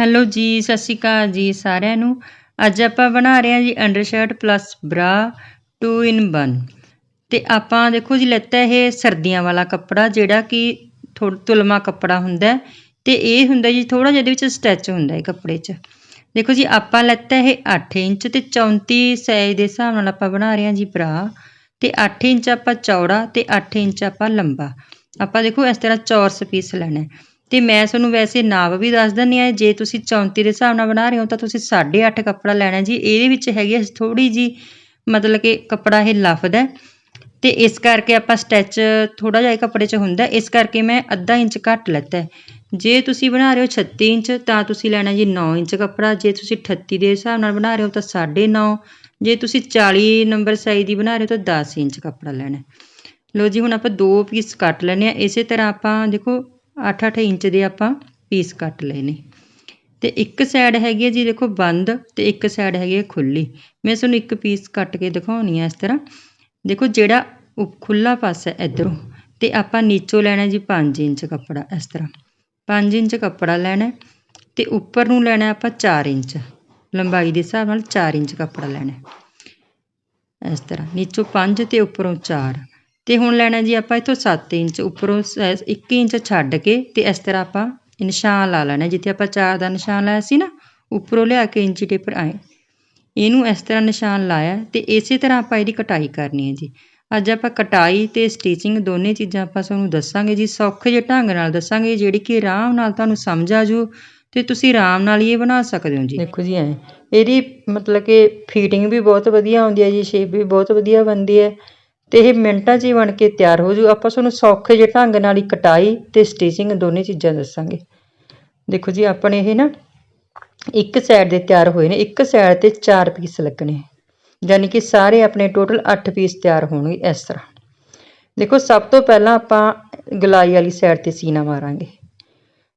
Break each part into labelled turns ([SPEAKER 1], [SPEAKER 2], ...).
[SPEAKER 1] Hello ਜੀ, ਸਤਿ ਸ਼੍ਰੀ ਅਕਾਲ ਜੀ ਸਾਰਿਆਂ ਨੂੰ। ਅੱਜ ਆਪਾਂ ਬਣਾ ਰਹੇ ਹਾਂ ਜੀ ਅੰਡਰਸ਼ਰਟ ਪਲੱਸ ਬਰਾ 2 ਇਨ 1 ਤੇ ਆਪਾਂ ਦੇਖੋ ਜੀ ਲੈਤਾ ਇਹ ਸਰਦੀਆਂ ਵਾਲਾ ਕੱਪੜਾ, ਜਿਹੜਾ ਕਿ ਥੋੜਾ ਤੁਲਮਾ ਕੱਪੜਾ ਹੁੰਦਾ ਹੈ। ਤੇ ਇਹ ਹੁੰਦਾ ਜੀ ਥੋੜਾ ਜਿਹਾ ਇਹਦੇ ਵਿੱਚ ਸਟੈਚ ਹੁੰਦਾ ਹੈ ਕੱਪੜੇ 'ਚ। ਦੇਖੋ ਜੀ ਆਪਾਂ ਲੈਤਾ ਇਹ 8 ਇੰਚ ਤੇ 34 ਸਾਈਜ਼ ਦੇ ਹਿਸਾਬ ਨਾਲ ਆਪਾਂ ਬਣਾ ਰਹੇ ਹਾਂ ਜੀ ਬਰਾ ਤੇ 8 ਇੰਚ ਆਪਾਂ ਚੌੜਾ ਤੇ 8 ਇੰਚ ਆਪਾਂ ਲੰਬਾ। ਆਪਾਂ ਦੇਖੋ ਇਸ ਤਰ੍ਹਾਂ ਚੌਰਸ ਪੀਸ ਲੈਣਾ ਹੈ। ਤੇ ਮੈਂ ਤੁਹਾਨੂੰ ਵੈਸੇ ਨਾਪ ਵੀ ਦੱਸ ਦਿੰਦੀ ਆ ਜੇ ਤੁਸੀਂ 34 ਦੇ ਹਿਸਾਬ ਨਾਲ ਬਣਾ ਰਹੇ ਹੋ ਤਾਂ ਤੁਸੀਂ 8.5 ਕੱਪੜਾ ਲੈਣਾ ਜੀ। ਇਹਦੇ ਵਿੱਚ ਹੈਗੀ ਹੈ ਥੋੜੀ ਜੀ ਮਤਲਬ ਕਿ ਕੱਪੜਾ ਇਹ ਲਫਦਾ ਤੇ ਇਸ ਕਰਕੇ ਆਪਾਂ ਸਟੈਚ ਥੋੜਾ ਜਿਹਾ ਕੱਪੜੇ 'ਚ ਹੁੰਦਾ ਇਸ ਕਰਕੇ ਮੈਂ ਅੱਧਾ ਇੰਚ ਘੱਟ ਲੈਤਾ ਜੇ ਤੁਸੀਂ ਬਣਾ ਰਹੇ ਹੋ 36 ਇੰਚ ਤਾਂ ਤੁਸੀਂ ਲੈਣਾ ਜੀ 9 ਇੰਚ ਕੱਪੜਾ। ਜੇ ਤੁਸੀਂ 38 ਦੇ ਹਿਸਾਬ ਨਾਲ ਬਣਾ ਰਹੇ ਹੋ ਤਾਂ 9.5 ਜੇ ਤੁਸੀਂ 40 ਨੰਬਰ ਸਾਈਜ਼ ਦੀ ਬਣਾ ਰਹੇ ਹੋ ਤਾਂ 10 ਇੰਚ ਕੱਪੜਾ ਲੈਣਾ ਲੋ ਜੀ, ਹੁਣ ਆਪਾਂ ਦੋ ਪੀਸ ਕੱਟ ਲੈਣੇ ਆ ਇਸੇ ਤਰ੍ਹਾਂ ਆਪਾਂ ਦੇਖੋ 8-8 ਇੰਚ ਦੇ ਆਪਾਂ ਪੀਸ ਕੱਟ ਲਏ ਨੇ। ਤੇ ਇੱਕ ਸਾਈਡ ਹੈਗੀ ਹੈ ਜੀ ਦੇਖੋ ਬੰਦ ਤੇ ਇੱਕ ਸਾਈਡ ਹੈਗੀ ਹੈ ਖੁੱਲੀ ਮੈਂ ਤੁਹਾਨੂੰ ਇੱਕ ਪੀਸ ਕੱਟ ਕੇ ਦਿਖਾਉਣੀ ਆ ਇਸ ਤਰ੍ਹਾਂ। ਦੇਖੋ ਜਿਹੜਾ ਖੁੱਲਾ ਪਾਸਾ ਇਧਰੋਂ ਤੇ ਆਪਾਂ ਨੀਚੋਂ ਲੈਣਾ ਜੀ 5 ਇੰਚ ਕੱਪੜਾ ਇਸ ਤਰ੍ਹਾਂ। 5 ਇੰਚ ਕੱਪੜਾ ਲੈਣਾ ਤੇ ਉੱਪਰ ਨੂੰ ਲੈਣਾ ਆਪਾਂ 4 ਇੰਚ। ਲੰਬਾਈ ਦੇ ਹਿਸਾਬ ਨਾਲ 4 ਇੰਚ ਕੱਪੜਾ ਲੈਣਾ ਇਸ ਤਰ੍ਹਾਂ ਨੀਚੋਂ 5 ਤੇ ਉੱਪਰੋਂ 4 ਤੇ ਹੁਣ ਲੈਣਾ ਜੀ ਆਪਾਂ ਇਥੋਂ 7 ਇੰਚ, ਉੱਪਰੋਂ 1 ਇੰਚ ਛੱਡ ਕੇ ਤੇ ਇਸ ਤਰ੍ਹਾਂ ਆਪਾਂ ਨਿਸ਼ਾਨ ਲਾ ਲੈਣਾ। ਜਿੱਥੇ ਆਪਾਂ 4 ਦਾ ਨਿਸ਼ਾਨ ਲਾਇਆ ਸੀ ਨਾ, ਉੱਪਰੋਂ ਲਿਆ ਕੇ ਇੰਚੀ ਟੇਪਰ ਆਏ। ਇਹਨੂੰ ਇਸ ਤਰ੍ਹਾਂ ਨਿਸ਼ਾਨ ਲਾਇਆ ਤੇ ਇਸੇ ਤਰ੍ਹਾਂ ਆਪਾਂ ਇਹਦੀ ਕਟਾਈ ਕਰਨੀ ਹੈ ਜੀ। ਅੱਜ ਆਪਾਂ ਕਟਾਈ ਤੇ ਸਟਿਚਿੰਗ ਦੋਨੇ ਚੀਜ਼ਾਂ ਆਪਾਂ ਤੁਹਾਨੂੰ ਦੱਸਾਂਗੇ ਜੀ। ਸੌਖੇ ਜਿਹੇ ਢੰਗ ਨਾਲ ਦੱਸਾਂਗੇ ਜਿਹੜੀ ਕਿ ਆਰਾਮ ਨਾਲ ਤੁਹਾਨੂੰ ਸਮਝ ਆ ਜੂ ਤੇ ਤੁਸੀਂ ਆਰਾਮ ਨਾਲ ਹੀ ਇਹ ਬਣਾ ਸਕਦੇ ਹੋ ਜੀ। ਦੇਖੋ ਜੀ ਐ, ਇਹਦੀ ਮਤਲਬ ਕਿ ਫਿਟਿੰਗ ਵੀ ਬਹੁਤ ਵਧੀਆ ਆਉਂਦੀ ਹੈ ਜੀ ਸ਼ੇਪ ਵੀ ਬਹੁਤ ਵਧੀਆ ਬਣਦੀ ਹੈ। ਤੇ ਇਹ ਮਿੰਟਾਂ 'ਚ ਹੀ ਬਣ ਕੇ ਤਿਆਰ ਹੋ ਜੂ। ਆਪਾਂ ਤੁਹਾਨੂੰ ਸੌਖੇ ਜਿਹੇ ਢੰਗ ਨਾਲ ਹੀ ਕਟਾਈ ਤੇ ਸਟਿਚਿੰਗ ਦੋਨੇ ਚੀਜ਼ਾਂ ਦੱਸਾਂਗੇ। ਦੇਖੋ ਜੀ ਆਪਣੇ ਇਹ ਨਾ ਇੱਕ ਸਾਈਡ ਦੇ ਤਿਆਰ ਹੋਏ ਨੇ। ਇੱਕ ਸਾਈਡ ਤੇ 4 ਪੀਸ ਲੱਗਣੇ ਯਾਨੀ ਕਿ ਸਾਰੇ ਆਪਣੇ ਟੋਟਲ 8 ਪੀਸ ਤਿਆਰ ਹੋਣਗੇ ਇਸ ਤਰ੍ਹਾਂ। ਦੇਖੋ, ਸਭ ਤੋਂ ਪਹਿਲਾਂ ਆਪਾਂ ਗਲਾਈ ਵਾਲੀ ਸਾਈਡ ਤੇ ਸੀਨਾ ਮਾਰਾਂਗੇ।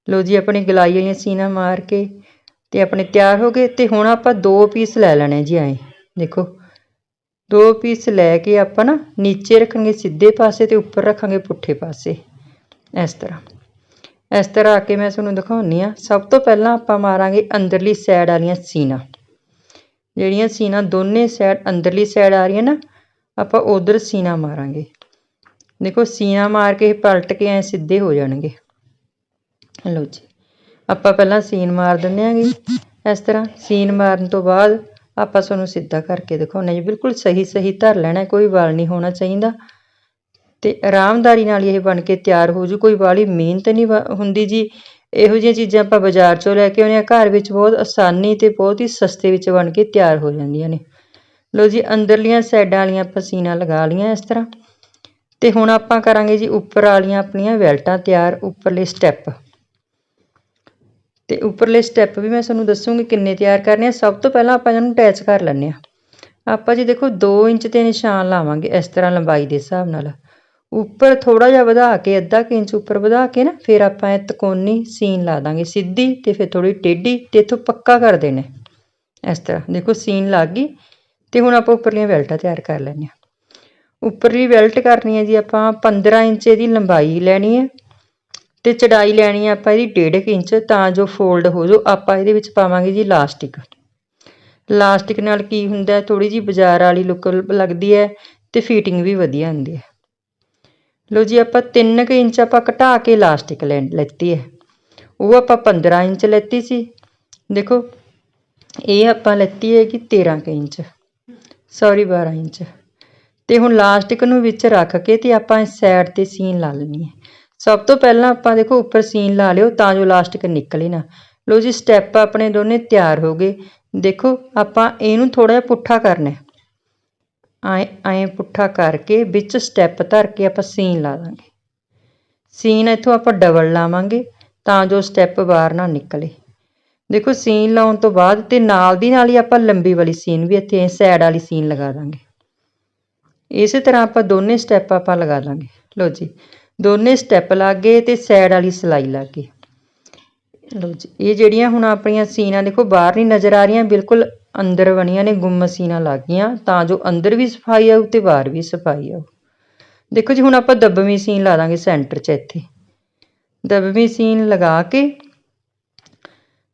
[SPEAKER 1] ਲੋ ਜੀ ਆਪਣੀ ਗਲਾਈ ਵਾਲੀਆਂ ਸੀਨਾ ਮਾਰ ਕੇ ਤੇ ਆਪਣੇ ਤਿਆਰ ਹੋ ਗਏ। ਤੇ ਹੁਣ ਆਪਾਂ ਦੋ ਪੀਸ ਲੈ ਲੈਣੇ ਜੀ ਐਂ। ਦੇਖੋ ਦੋ ਪੀਸ ਲੈ ਕੇ ਆਪਾਂ ਨਾ ਨੀਚੇ ਰੱਖਾਂਗੇ, ਸਿੱਧੇ ਪਾਸੇ ਤੇ ਉੱਪਰ ਰੱਖਾਂਗੇ ਪੁੱਠੇ ਪਾਸੇ। ਇਸ ਤਰ੍ਹਾਂ। ਇਸ ਤਰ੍ਹਾਂ ਆ ਕੇ ਮੈਂ ਤੁਹਾਨੂੰ ਦਿਖਾਉਣੀ ਆ ਸਭ ਤੋਂ ਪਹਿਲਾਂ ਆਪਾਂ ਮਾਰਾਂਗੇ ਅੰਦਰਲੀ ਸਾਈਡ ਵਾਲੀਆਂ ਸੀਨਾ ਜਿਹੜੀਆਂ ਸੀਨਾ ਦੋਨੇ ਸਾਈਡ ਅੰਦਰਲੀ ਸਾਈਡ ਆ ਰਹੀਆਂ ਨਾ, ਆਪਾਂ ਉਧਰ ਸੀਨਾ ਮਾਰਾਂਗੇ। ਦੇਖੋ ਸੀਨਾ ਮਾਰ ਕੇ ਪਲਟ ਕੇ ਐ ਸਿੱਧੇ ਹੋ ਜਾਣਗੇ। ਲਓ ਜੀ। ਆਪਾਂ ਪਹਿਲਾਂ ਸੀਨ ਮਾਰ ਦਿੰਦੇ ਆਂਗੇ ਇਸ ਤਰ੍ਹਾਂ ਸੀਨ ਮਾਰਨ ਤੋਂ ਬਾਅਦ ਆਪਾਂ ਤੁਹਾਨੂੰ ਸਿੱਧਾ ਕਰਕੇ ਦਿਖਾਉਣਾ ਜੀ। ਬਿਲਕੁਲ ਸਹੀ ਸਹੀ ਧਰ ਲੈਣਾ ਕੋਈ ਵਾਲ ਨਹੀਂ ਹੋਣਾ ਚਾਹੀਦਾ। ਤੇ ਆਰਾਮਦਾਰੀ ਨਾਲ ਇਹ ਬਣ ਕੇ ਤਿਆਰ ਹੋ ਜੂ। ਕੋਈ ਵਾਲੀ ਮਿਹਨਤ ਨਹੀਂ ਹੁੰਦੀ ਜੀ। ਇਹੋ ਜਿਹੀਆਂ ਚੀਜ਼ਾਂ ਆਪਾਂ ਬਾਜ਼ਾਰ ਚੋਂ ਲੈ ਕੇ ਆਉਂਦੇ ਆ ਘਰ ਵਿੱਚ ਬਹੁਤ ਆਸਾਨੀ ਤੇ ਬਹੁਤ ਹੀ ਸਸਤੇ ਵਿੱਚ ਬਣ ਕੇ ਤਿਆਰ ਹੋ ਜਾਂਦੀਆਂ ਨੇ। ਲੋ ਜੀ, ਅੰਦਰਲੀਆਂ ਸਾਈਡਾਂ ਵਾਲੀਆਂ ਪਸੀਨਾ ਲਗਾ ਲੀਆਂ ਇਸ ਤਰ੍ਹਾਂ। ਤੇ ਹੁਣ ਆਪਾਂ ਕਰਾਂਗੇ ਜੀ, ਉੱਪਰ ਵਾਲੀਆਂ ਆਪਣੀਆਂ ਵੈਲਟਾਂ ਤਿਆਰ, ਉੱਪਰਲੇ ਸਟੈਪ। ਤੇ ਉੱਪਰਲੇ ਸਟੈਪ ਵੀ ਮੈਂ ਤੁਹਾਨੂੰ ਦੱਸੂਗੀ ਕਿੰਨੇ ਤਿਆਰ ਕਰਨੇ ਆ। ਸਭ ਤੋਂ ਪਹਿਲਾਂ ਆਪਾਂ ਇਹਨਾਂ ਨੂੰ ਅਟੈਚ ਕਰ ਲੈਂਦੇ ਆ ਆਪਾਂ ਜੀ ਦੇਖੋ 2 ਇੰਚ ਤੇ ਨਿਸ਼ਾਨ ਲਾਵਾਂਗੇ ਇਸ ਤਰ੍ਹਾਂ ਲੰਬਾਈ ਦੇ ਹਿਸਾਬ ਨਾਲ। ਉੱਪਰ ਥੋੜਾ ਜਿਹਾ ਵਧਾ ਕੇ, ਅੱਧਾ ਇੰਚ ਉੱਪਰ ਵਧਾ ਕੇ ਨਾ, ਫਿਰ ਆਪਾਂ ਇਹ ਤਕੋਨੀ ਸੀਨ ਲਾ ਦਾਂਗੇ ਸਿੱਧੀ ਤੇ ਫਿਰ ਥੋੜੀ ਟੇਢੀ ਤੇ ਇਥੋਂ ਪੱਕਾ ਕਰ ਦੇਣਾ ਇਸ ਤਰ੍ਹਾਂ ਦੇਖੋ ਸੀਨ ਲੱਗ ਗਈ ਤੇ ਹੁਣ ਆਪਾਂ ਉੱਪਰਲੀਆਂ ਵੈਲਟਾਂ ਤਿਆਰ ਕਰ ਲੈਣੇ ਆ ਉੱਪਰਲੀ ਵੈਲਟ ਕਰਨੀ ਹੈ ਜੀ ਆਪਾਂ 15 ਇੰਚ ਦੀ ਲੰਬਾਈ ਲੈਣੀ ਹੈ। ਤੇ ਚੜਾਈ ਲੈਣੀ ਆ ਆਪਾਂ ਇਹਦੀ 1.5 ਇੰਚ, ਤਾਂ ਜੋ ਫੋਲਡ ਹੋ ਜੋ ਆਪਾਂ ਇਹਦੇ ਵਿੱਚ ਪਾਵਾਂਗੇ ਜੀ ਲਾਸਟਿਕ ਲਾਸਟਿਕ ਨਾਲ ਕੀ ਹੁੰਦਾ ਥੋੜੀ ਜੀ ਬਾਜ਼ਾਰ ਵਾਲੀ ਲੁੱਕ ਲੱਗਦੀ ਹੈ ਤੇ ਫਿਟਿੰਗ ਵੀ ਵਧੀਆ ਹੁੰਦੀ ਹੈ। ਲੋ ਜੀ, ਆਪਾਂ 3 ਇੰਚ ਆਪਾਂ ਘਟਾ ਕੇ ਲਾਸਟਿਕ ਲੈ, ਲੈਤੀ ਹੈ। ਉਹ ਆਪਾਂ 15 ਇੰਚ ਲੈਤੀ ਸੀ। ਦੇਖੋ, ਇਹ ਆਪਾਂ ਲੈਤੀ ਹੈ ਕਿ 13 ਇੰਚ। Sorry 12 inch. ਤੇ ਹੁਣ ਲਾਸਟਿਕ ਨੂੰ ਵਿੱਚ ਰੱਖ ਕੇ ਤੇ ਆਪਾਂ ਇਸ ਸਾਈਡ ਤੇ ਸੀਨ ਲਾ ਲੈਣੀ ਹੈ। ਸਭ ਤੋਂ ਪਹਿਲਾਂ ਆਪਾਂ ਦੇਖੋ ਉੱਪਰ ਸੀਨ ਲਾ ਲਿਓ ਤਾਂ ਜੋ ਲਾਸਟਿਕ ਨਿਕਲੇ ਨਾ। ਲੋ ਜੀ ਸਟੈਪ ਆਪਣੇ ਦੋਨੇ ਤਿਆਰ ਹੋ ਗਏ। ਦੇਖੋ, ਆਪਾਂ ਇਹਨੂੰ ਥੋੜਾ ਜਿਹਾ ਪੁੱਠਾ ਕਰਨਾ ਹੈ। ਐ ਐ ਪੁੱਠਾ ਕਰਕੇ ਵਿੱਚ ਸਟੈਪ ਧਰ ਕੇ ਆਪਾਂ ਸੀਨ ਲਾ ਦਾਂਗੇ। ਸੀਨ ਇੱਥੋਂ ਆਪਾਂ ਡਬਲ ਲਾਵਾਂਗੇ ਤਾਂ ਜੋ ਸਟੈਪ ਬਾਹਰ ਨਾ ਨਿਕਲੇ। ਦੇਖੋ, ਸੀਨ ਲਾਉਣ ਤੋਂ ਬਾਅਦ ਤੇ ਨਾਲ ਦੀ ਨਾਲ ਹੀ ਆਪਾਂ ਲੰਬੀ ਵਾਲੀ ਸੀਨ ਵੀ ਇੱਥੇ ਸਾਈਡ ਵਾਲੀ ਸੀਨ ਲਗਾ ਦਾਂਗੇ। ਇਸੇ ਤਰ੍ਹਾਂ ਆਪਾਂ ਦੋਨੇ ਸਟੈਪ ਆਪਾਂ ਲਗਾ ਦਾਂਗੇ। ਲੋ ਜੀ ਦੋਨੇ ਸਟੈਪ ਲੱਗ ਗਏ ਤੇ ਸਾਈਡ ਵਾਲੀ ਸਲਾਈ ਲੱਗ। ਗਈ ਲਓ ਜੀ, ਇਹ ਜਿਹੜੀਆਂ ਹੁਣ ਆਪਣੀਆਂ ਸੀਨਾਂ ਦੇਖੋ, ਬਾਹਰ ਨਹੀਂ ਨਜ਼ਰ ਆ ਰਹੀਆਂ, ਬਿਲਕੁਲ ਅੰਦਰ ਬਣੀਆਂ ਨੇ, ਗੁੰਮ ਸੀਨਾਂ ਲੱਗ ਗਈਆਂ ਤਾਂ ਜੋ ਅੰਦਰ ਵੀ ਸਫ਼ਾਈ ਆਉ ਤੇ ਬਾਹਰ ਵੀ ਸਫ਼ਾਈ ਆਉ ਦੇਖੋ ਜੀ, ਹੁਣ ਆਪਾਂ ਦੱਬਵੀਂ ਸੀਨ ਲਾ ਦਾਂਗੇ ਸੈਂਟਰ 'ਚ ਇੱਥੇ। ਦੱਬਵੀਂ ਸੀਨ ਲਗਾ ਕੇ,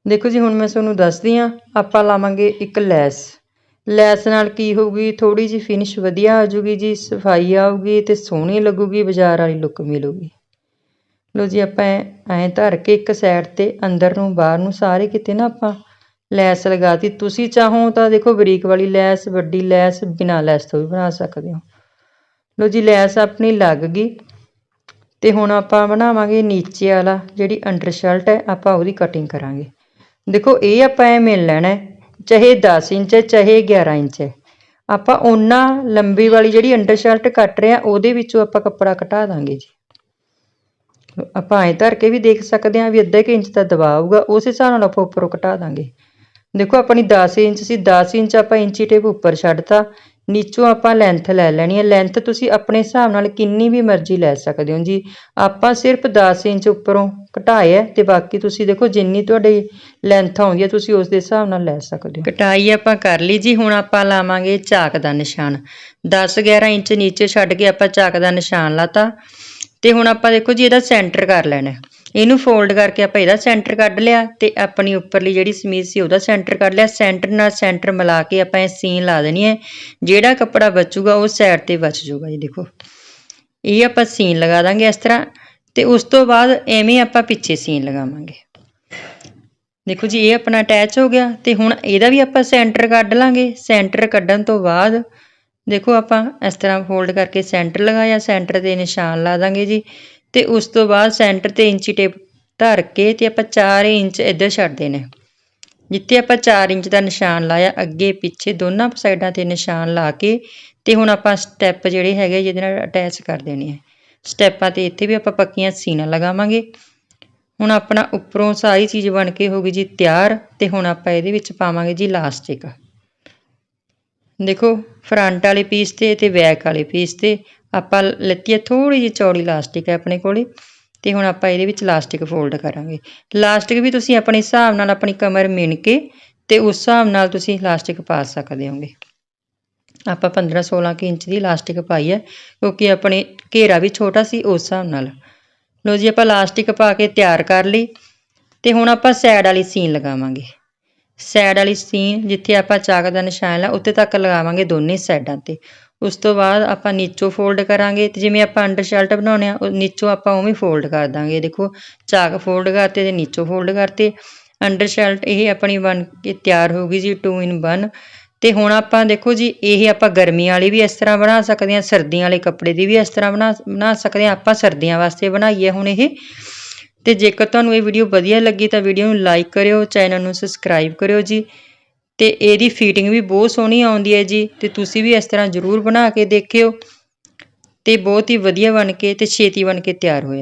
[SPEAKER 1] ਦੇਖੋ ਜੀ, ਹੁਣ ਮੈਂ ਤੁਹਾਨੂੰ ਦੱਸਦੀ ਹਾਂ ਆਪਾਂ ਲਾਵਾਂਗੇ ਇੱਕ ਲੈਸ। ਲੈਸ ਨਾਲ ਕੀ ਹੋਊਗੀ? ਥੋੜ੍ਹੀ ਜਿਹੀ ਫਿਨਿਸ਼ ਵਧੀਆ ਆ ਜੂਗੀ ਜੀ, ਸਫ਼ਾਈ ਆਊਗੀ ਅਤੇ ਸੋਹਣੀ ਲੱਗੂਗੀ, ਬਾਜ਼ਾਰ ਵਾਲੀ ਲੁੱਕ ਮਿਲੂਗੀ। ਲੋ ਜੀ, ਆਪਾਂ ਐਂ ਧਰ ਕੇ ਇੱਕ ਸਾਈਡ ਤੇ ਅੰਦਰ ਨੂੰ, ਬਾਹਰ ਨੂੰ ਸਾਰੇ ਕਿਤੇ ਨਾ ਆਪਾਂ ਲੈਸ ਲਗਾਤੀ ਤੁਸੀਂ ਚਾਹੋ ਤਾਂ ਦੇਖੋ ਬਰੀਕ ਵਾਲੀ ਲੈਸ, ਵੱਡੀ ਲੈਸ, ਬਿਨਾਂ ਲੈਸ ਤੋਂ ਵੀ ਬਣਾ ਸਕਦੇ ਹੋ। ਲੋ ਜੀ, ਲੈਸ ਆਪਣੀ ਲੱਗ ਗਈ ਤੇ ਹੁਣ ਆਪਾਂ ਬਣਾਵਾਂਗੇ ਨੀਚੇ ਵਾਲਾ, ਜਿਹੜੀ ਅੰਡਰਸ਼ਰਟ ਹੈ, ਆਪਾਂ ਉਹਦੀ ਕਟਿੰਗ ਕਰਾਂਗੇ। ਦੇਖੋ, ਇਹ ਆਪਾਂ ਐ ਮਿਲ ਲੈਣਾ ਚਾਹੇ 10 ਇੰਚ ਹੈ, ਚਾਹੇ 11 ਇੰਚ ਹੈ। ਆਪਾਂ ਉਹਨਾਂ ਲੰਬੀ ਵਾਲੀ ਜਿਹੜੀ ਅੰਡਰ ਸ਼ਰਟ ਕੱਟ ਰਹੇ ਆ ਉਹਦੇ ਵਿੱਚੋਂ ਆਪਾਂ ਕੱਪੜਾ ਘਟਾ ਦਾਂਗੇ ਜੀ। ਆਪਾਂ ਐਂ ਧਰ ਕੇ ਵੀ ਦੇਖ ਸਕਦੇ ਹਾਂ ਵੀ ਅੱਧਾ ਕੁ ਇੰਚ ਦਾ ਦਬਾਅ ਆਊਗਾ, ਉਸ ਹਿਸਾਬ ਨਾਲ ਆਪਾਂ ਉੱਪਰੋਂ ਘਟਾ ਦਾਂਗੇ। ਦੇਖੋ, ਆਪਣੀ 10 ਇੰਚ ਸੀ 10 ਇੰਚ ਆਪਾਂ ਇੰਚੀ ਟੇਪ ਉੱਪਰ ਛੱਡਤਾ। ਨੀਚੋਂ ਆਪਾਂ ਲੈਂਥ ਲੈ ਲੈਣੀ ਹੈ। ਲੈਂਥ ਤੁਸੀਂ ਆਪਣੇ ਹਿਸਾਬ ਨਾਲ ਕਿੰਨੀ ਵੀ ਮਰਜ਼ੀ ਲੈ ਸਕਦੇ ਹੋ ਜੀ। ਆਪਾਂ ਸਿਰਫ 10 ਇੰਚ ਉੱਪਰੋਂ ਘਟਾਏ ਹੈ ਤੇ ਬਾਕੀ ਤੁਸੀਂ ਦੇਖੋ ਜਿੰਨੀ ਤੁਹਾਡੀ ਲੈਂਥ ਆਉਂਦੀ ਹੈ ਤੁਸੀਂ ਉਸ ਦੇ ਹਿਸਾਬ ਨਾਲ ਲੈ ਸਕਦੇ ਹੋ। ਕਟਾਈ ਆਪਾਂ ਕਰ ਲਈ ਜੀ। ਹੁਣ ਆਪਾਂ ਲਾਵਾਂਗੇ ਝਾਕ ਦਾ ਨਿਸ਼ਾਨ। 10 11 ਇੰਚ ਨੀਚੇ ਛੱਡ ਕੇ ਆਪਾਂ ਝਾਕ ਦਾ ਨਿਸ਼ਾਨ ਲਾਤਾ। ਤੇ ਹੁਣ ਆਪਾਂ ਦੇਖੋ ਜੀ ਇਹਦਾ ਸੈਂਟਰ ਕਰ ਲੈਣਾ ਇਹਨੂੰ ਫੋਲਡ ਕਰਕੇ ਆਪਾਂ ਇਹਦਾ ਸੈਂਟਰ ਕੱਢ ਲਿਆ ਤੇ ਆਪਣੀ ਉੱਪਰਲੀ ਜਿਹੜੀ ਸਮੀਜ਼ ਸੀ ਉਹਦਾ ਸੈਂਟਰ ਕੱਢ ਲਿਆ। ਸੈਂਟਰ ਨਾਲ ਸੈਂਟਰ ਮਿਲਾ ਕੇ ਆਪਾਂ ਇਹ ਸੀਨ ਲਾ ਦੇਣੀ ਹੈ। ਜਿਹੜਾ ਕੱਪੜਾ ਬਚੂਗਾ ਉਹ ਸਾਈਡ ਤੇ ਬਚ ਜਾਊਗਾ ਜੀ ਦੇਖੋ। ਇਹ ਆਪਾਂ ਸੀਨ ਲਗਾ ਦਾਂਗੇ ਇਸ ਤਰ੍ਹਾਂ ਤੇ ਉਸ ਤੋਂ ਬਾਅਦ ਐਵੇਂ ਆਪਾਂ ਪਿੱਛੇ ਸੀਨ ਲਗਾਵਾਂਗੇ। ਦੇਖੋ ਜੀ, ਇਹ ਆਪਣਾ ਅਟੈਚ ਹੋ ਗਿਆ ਤੇ ਹੁਣ ਇਹਦਾ ਵੀ ਆਪਾਂ ਸੈਂਟਰ ਕੱਢ ਲਾਂਗੇ। ਸੈਂਟਰ ਕੱਢਣ ਤੋਂ ਬਾਅਦ ਦੇਖੋ ਆਪਾਂ ਇਸ ਤਰ੍ਹਾਂ ਫੋਲਡ ਕਰਕੇ ਸੈਂਟਰ ਲਗਾਇਆ। ਸੈਂਟਰ ਤੇ ਨਿਸ਼ਾਨ ਲਾ ਦਾਂਗੇ ਜੀ। ਤੇ ਉਸ ਤੋਂ ਬਾਅਦ ਸੈਂਟਰ ਤੇ ਇੰਚੀ ਟੇਪ ਧਰ ਕੇ ਤੇ ਆਪਾਂ 4 ਇੰਚ ਇੱਧਰ ਛੱਡ ਦੇਣਾ ਜਿੱਥੇ ਆਪਾਂ 4 ਇੰਚ ਦਾ ਨਿਸ਼ਾਨ ਲਾਇਆ, ਅੱਗੇ ਪਿੱਛੇ ਦੋਨਾਂ ਸਾਈਡਾਂ ਤੇ ਨਿਸ਼ਾਨ ਲਾ ਕੇ ਤੇ ਹੁਣ ਆਪਾਂ ਸਟੈਪ ਜਿਹੜੇ ਹੈਗੇ ਜਿਹਦੇ ਨਾਲ ਅਟੈਚ ਕਰ ਦੇਣੇ ਆ। ਸਟੈਪਾਂ ਤੇ ਇੱਥੇ ਵੀ ਆਪਾਂ ਪੱਕੀਆਂ ਸੀਨਾ ਲਗਾਵਾਂਗੇ। ਹੁਣ ਆਪਣਾ ਉੱਪਰੋਂ ਸਾਰੀ ਚੀਜ਼ ਬਣ ਕੇ ਹੋ ਗਈ ਜੀ ਤਿਆਰ ਤੇ ਹੁਣ ਆਪਾਂ ਇਹਦੇ ਵਿੱਚ ਪਾਵਾਂਗੇ ਜੀ ਲਾਸਟਿਕ ਦੇਖੋ ਫਰੰਟ ਵਾਲੇ ਪੀਸ ਤੇ ਤੇ ਬੈਕ ਵਾਲੇ ਪੀਸ ਤੇ ਆਪਾਂ ਲੱਤੀ ਹੈ ਥੋੜੀ ਜਿਹੀ ਚੌੜੀ ਲਾਸਟਿਕ ਹੈ ਆਪਣੇ ਕੋਲੇ ਤੇ ਹੁਣ ਆਪਾਂ ਇਹਦੇ ਵਿੱਚ ਲਾਸਟਿਕ ਫੋਲਡ ਕਰਾਂਗੇ। ਲਾਸਟਿਕ ਵੀ ਤੁਸੀਂ ਆਪਣੇ ਹਿਸਾਬ ਨਾਲ ਆਪਣੀ ਕਮਰ ਮਿਣ ਕੇ ਤੇ ਉਸ ਹਿਸਾਬ ਨਾਲ ਤੁਸੀਂ ਲਾਸਟਿਕ ਪਾ ਸਕਦੇ ਹੋਗੇ। ਆਪਾਂ 15 16 ਕੁ ਇੰਚ ਦੀ ਲਾਸਟਿਕ ਪਾਈ ਹੈ, ਕਿਉਂਕਿ ਆਪਣੇ ਘੇਰਾ ਵੀ ਛੋਟਾ ਸੀ ਉਸ ਹਿਸਾਬ ਨਾਲ। ਲੋ ਜੀ, ਆਪਾਂ ਲਾਸਟਿਕ ਪਾ ਕੇ ਤਿਆਰ ਕਰ ਲਈ, ਤੇ ਹੁਣ ਆਪਾਂ ਸਾਈਡ ਵਾਲੀ ਸੀਨ ਲਗਾਵਾਂਗੇ। ਸਾਈਡ ਵਾਲੀ ਸੀਨ ਜਿੱਥੇ ਆਪਾਂ ਚਾਕ ਦਾ ਨਿਸ਼ਾਨ ਲਾ ਉੱਤੇ ਤੱਕ ਲਗਾਵਾਂਗੇ ਦੋਨੇ ਸਾਈਡਾਂ ਤੇ। ਉਸ ਤੋਂ ਬਾਅਦ ਆਪਾਂ ਨੀਚੋਂ ਫੋਲਡ ਕਰਾਂਗੇ ਤੇ ਜਿਵੇਂ ਆਪਾਂ ਅੰਡਰ ਸ਼ਰਟ ਬਣਾਉਣੇ ਆ, ਉਹ ਨੀਚੋਂ ਆਪਾਂ ਉਵੇਂ ਫੋਲਡ ਕਰ ਦਾਂਗੇ। ਦੇਖੋ, ਚਾਕ ਫੋਲਡ ਕਰਤੇ ਤੇ ਨੀਚੋਂ ਫੋਲਡ ਕਰਤੇ। ਅੰਡਰ ਸ਼ਰਟ ਇਹ ਆਪਣੀ ਬਣ ਕੇ ਤਿਆਰ ਹੋ ਗਈ ਜੀ 2 ਇਨ 1 ਤੇ ਹੁਣ ਆਪਾਂ ਦੇਖੋ ਜੀ, ਇਹ ਆਪਾਂ ਗਰਮੀ ਵਾਲੀ ਵੀ ਇਸ ਤਰ੍ਹਾਂ ਬਣਾ ਸਕਦੇ ਹਾਂ, ਸਰਦੀਆਂ ਵਾਲੇ ਕੱਪੜੇ ਦੀ ਵੀ ਇਸ ਤਰ੍ਹਾਂ ਬਣਾ ਬਣਾ ਸਕਦੇ ਹਾਂ। ਆਪਾਂ ਸਰਦੀਆਂ ਵਾਸਤੇ ਬਣਾਈਏ ਹੁਣ ਇਹ। ਤੇ ਜੇਕਰ ਤੁਹਾਨੂੰ ਇਹ ਵੀਡੀਓ ਵਧੀਆ ਲੱਗੀ ਤਾਂ ਵੀਡੀਓ ਨੂੰ ਲਾਈਕ ਕਰਿਓ ਚੈਨਲ ਨੂੰ ਸਬਸਕ੍ਰਾਈਬ ਕਰਿਓ ਜੀ। ਤੇ ਇਹਦੀ ਫੀਟਿੰਗ ਵੀ ਬਹੁਤ ਸੋਹਣੀ ਆਉਂਦੀ ਹੈ ਜੀ, ਤੇ ਤੁਸੀਂ ਵੀ ਇਸ ਤਰ੍ਹਾਂ ਜ਼ਰੂਰ ਬਣਾ ਕੇ ਦੇਖਿਓ। ਤੇ ਬਹੁਤ ਹੀ ਵਧੀਆ ਬਣ ਕੇ ਤੇ ਛੇਤੀ ਬਣ ਕੇ ਤਿਆਰ ਹੋਇਆ।